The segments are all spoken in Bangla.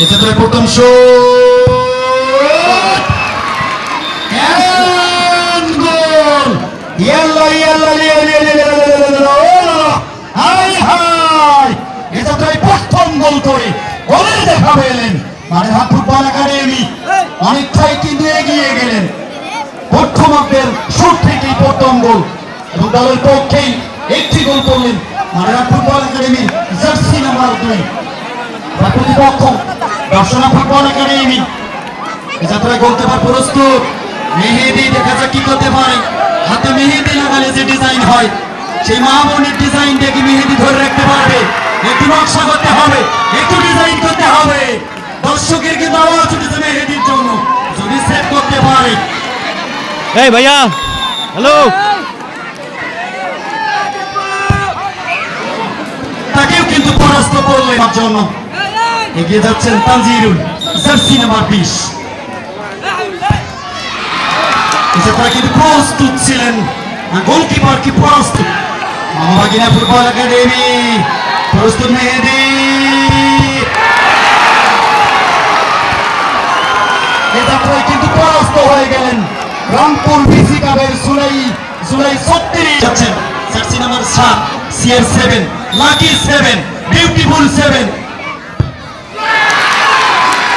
এটা তো প্রথম মানে কিন্তু এগিয়ে গেলেন প্রথমার্ধের শুট থেকেই প্রথম গোল এবং দলের পক্ষেই একটি গোল করলেন মারেরা ফুটবল একাডেমির জার্সি নাম্বার দুই বা দর্শনা ফুটবল একাডেমি এ গোলকিপার প্রস্তুত। মেহেদি দেখা যাক কি করতে পারে। হাতে মেহেদি লাগালে যে ডিজাইন হয় সেই মাহবুবের ডিজাইন দেখে মেহেদি ধরে রাখতে পারবে। একটু নকশা করতে হবে একটু ডিজাইন করতে হবে। দর্শকের কিন্তু আওয়াজ উঠেছে মেহেদির জন্য। যদি সেট করতে পারে। এই ভাইয়া হ্যালো। তাকেও কিন্তু পরাস্ত করলেন তার জন্য। এগিয়ে যাচ্ছেন তানজিরুল নাম্বার বিশ তারা কিন্তু প্রস্তুত ছিলেন। গোলকিপার কি প্রস্তুত? ফুটবল একাডেমি প্রস্তুত মেহেদি। কিন্তু পরাস্ত হয়ে গেলেন রংপুর বিসি কাপের জুলাই জুলাই ছত্রিশ। যাচ্ছেন জার্সি নাম্বার সাত CR seven lucky seven beautiful seven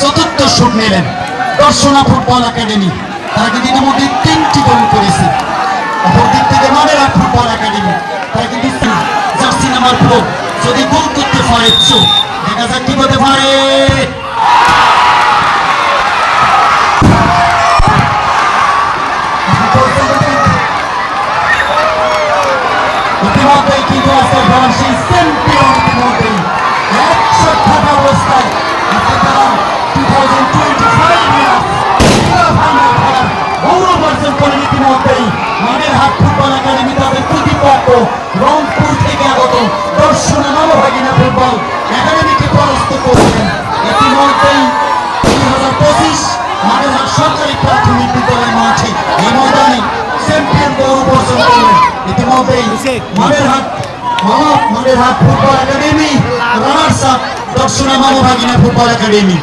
চতুর্থ শুট নিলেন। Darshana football academy. তারা কিন্তু ইতিমধ্যে তিনটি গোল করেছে। অপর দিক থেকে মানেরা ফুটবল একাডেমি। তারা কিন্তু জার্সি নাম্বার ফোর যদি গোল করতে পারে দেখা যাক কি করতে পারে। ইতিমধ্যেই কিন্তু আজকের খেলার সেই চ্যাম্পিয়ন রংপুর থেকে আগত দর্শন দর্শনা নবভাগিনা ফুটবল একাডেমিকে পরাস্ত করেছেন। ইতিমধ্যেই দুই হাজার পঁচিশ মানের সরকারি প্রাথমিক বিদ্যালয় মাঠে। এই ময়দানে চ্যাম্পিয়ন গৌরব অর্জন করলেন ইতিমধ্যেই মানের হাট মানব মানের football academy runners up Darshana মানভাগিনা football academy.